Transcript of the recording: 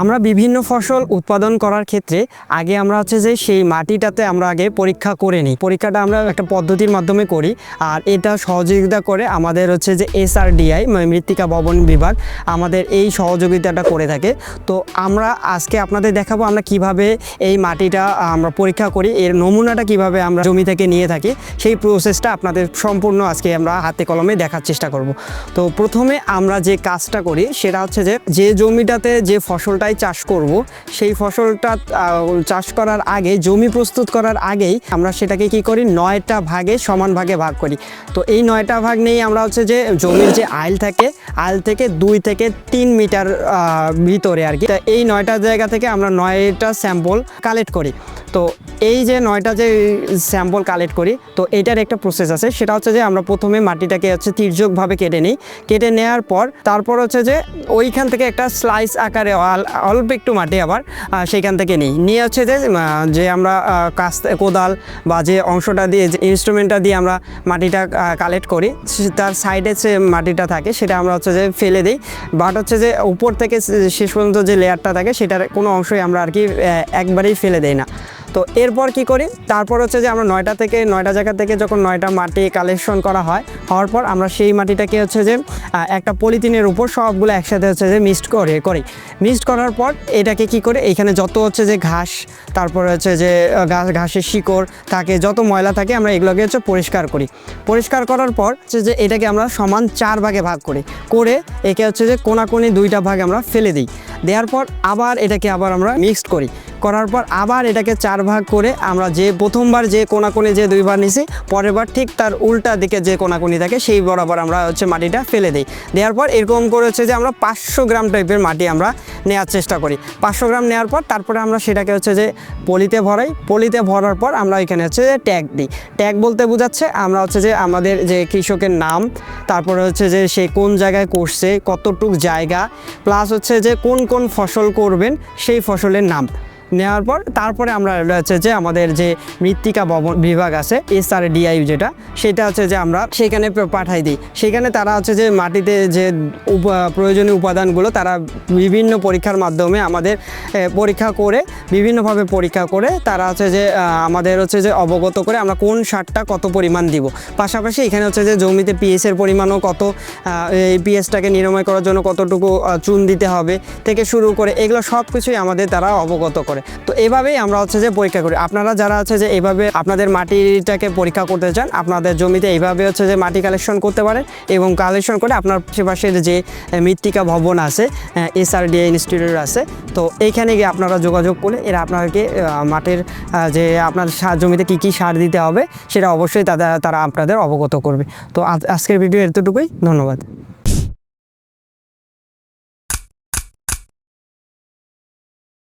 আমরা বিভিন্ন ফসল উৎপাদন করার ক্ষেত্রে আগে আমরা হচ্ছে যে সেই মাটিটাতে আমরা আগে পরীক্ষা করে নিই। পরীক্ষাটা আমরা একটা পদ্ধতির মাধ্যমে করি আর এটা সহযোগিতা করে আমাদের হচ্ছে যে এসআরডিআই মৃত্তিকা ভবন বিভাগ, আমাদের এই সহযোগিতাটা করে থাকে। তো আমরা আজকে আপনাদের দেখাবো আমরা কীভাবে এই মাটিটা আমরা পরীক্ষা করি, এর নমুনাটা কীভাবে আমরা জমি থেকে নিয়ে থাকি, সেই প্রসেসটা আপনাদের সম্পূর্ণ আজকে আমরা হাতে কলমে দেখার চেষ্টা করব। তো প্রথমে আমরা যে কাজটা করি সেটা হচ্ছে যে যে জমিটাতে যে ফসলটাই চাষ করব। সেই ফসলটা চাষ করার আগে, জমি প্রস্তুত করার আগেই আমরা সেটাকে কি করি? নয়টা ভাগে সমান ভাগে ভাগ করি। তো এই নয়টা ভাগ নিয়েই আমরা হচ্ছে যে জমির যে আইল থাকে, আইল থেকে দুই থেকে তিন মিটার ভিতরে আর কি। এই নয়টা জায়গা থেকে আমরা নয়টা স্যাম্পল কালেক্ট করি। তো এই যে নয়টা যে স্যাম্পল কালেক্ট করি, তো এটার একটা প্রসেস আছে। সেটা হচ্ছে যে আমরা প্রথমে মাটিটাকে হচ্ছে তির্যকভাবে কেটে নিই। কেটে নেওয়ার পর তারপর হচ্ছে যে ওইখান থেকে একটা স্লাইস আকারে অল্প একটু মাটি আবার সেইখান থেকে নিই। নিয়ে হচ্ছে যে যে আমরা কাস্ত, কোদাল বা যে অংশটা দিয়ে, যে ইনস্ট্রুমেন্টটা দিয়ে আমরা মাটিটা কালেক্ট করি তার সাইডে যে মাটিটা থাকে, সেটা আমরা হচ্ছে যে ফেলে দিই। বাট হচ্ছে যে উপর থেকে শেষ পর্যন্ত যে লেয়ারটা থাকে, সেটার কোনো অংশই আমরা আর কি একবারেই ফেলে দেই না। তো এরপর কি করি? তারপর হচ্ছে যে আমরা নয়টা থেকে, নয়টা জায়গা থেকে যখন নয়টা মাটি কালেকশন করা হয়, হওয়ার পর আমরা সেই মাটিটাকে হচ্ছে যে একটা পলিথিনের উপর সবগুলো একসাথে হচ্ছে যে মিক্সড করে, করি। মিক্সড করার পর এটাকে কি করে? এখানে যত হচ্ছে যে ঘাস, তারপর হচ্ছে যে ঘাস ঘাসের শিকড় থাকে, যত ময়লা থাকে আমরা এগুলোকে হচ্ছে পরিষ্কার করি। পরিষ্কার করার পর হচ্ছে যে এটাকে আমরা সমান চার ভাগে ভাগ করি। করে একে হচ্ছে যে কোনাকুনি দুইটা ভাগ আমরা ফেলে দিই। দেওয়ার পর আবার এটাকে আবার আমরা মিক্সড করি। করার পর আবার এটাকে চার ভাগ করে আমরা যে প্রথমবার যে কোনাকুনি যে দুইবার নিছি পরের বার ঠিক তার উল্টা দিকে যে কোনাকুনি থাকে সেই বরাবর আমরা হচ্ছে মাটিটা ফেলে দিই। দেওয়ার পর এরকম করে হচ্ছে যে আমরা পাঁচশো গ্রাম টাইপের মাটি আমরা নেওয়ার চেষ্টা করি। পাঁচশো গ্রাম নেওয়ার পর তারপরে আমরা সেটাকে হচ্ছে যে পলিতে ভরাই। পলিতে ভরার পর আমরা এখানে হচ্ছে যে ট্যাগ দিই। ট্যাগ বলতে বোঝাচ্ছে আমরা হচ্ছে যে আমাদের যে কৃষকের নাম, তারপরে হচ্ছে যে সে কোন জায়গায় করছে, কতটুক জায়গা প্লাস হচ্ছে যে কোন কোন ফসল করবেন, সেই ফসলের নাম। নেওয়ার পর তারপরে আমরা হচ্ছে যে আমাদের যে মৃত্তিকা ভবন বিভাগ আছে, এস আর ডিআই যেটা, সেটা হচ্ছে যে আমরা সেখানে পাঠাই দিই। সেখানে তারা হচ্ছে যে মাটিতে যে প্রয়োজনীয় উপাদানগুলো তারা বিভিন্ন পরীক্ষার মাধ্যমে আমাদের পরীক্ষা করে, বিভিন্নভাবে পরীক্ষা করে তারা হচ্ছে যে আমাদের হচ্ছে যে অবগত করে আমরা কোন সারটা কত পরিমাণ দিব। পাশাপাশি এখানে হচ্ছে যে জমিতে পিএসের পরিমাণও কত এই পিএসটাকে নিরাময় করার জন্য কতটুকু চুন দিতে হবে থেকে শুরু করে এগুলো সব কিছুই আমাদের তারা অবগত করে। তো এভাবেই আমরা হচ্ছে যে পরীক্ষা করি। আপনারা যারা হচ্ছে যে এভাবে আপনাদের মাটিটাকে পরীক্ষা করতে চান, আপনাদের জমিতে এইভাবে হচ্ছে যে মাটি কালেকশন করতে পারেন এবং কালেকশন করে আপনার আশেপাশের যে মৃত্তিকা ভবন আছে এসআরডিএ ইনস্টিটিউট আছে, তো এইখানে গিয়ে আপনারা যোগাযোগ করে এরা আপনাকে মাটির যে আপনার জমিতে কী কী সার দিতে হবে সেটা অবশ্যই তারা তারা আপনাদের অবগত করবে। তো আজকের ভিডিও এতটুকুই। ধন্যবাদ।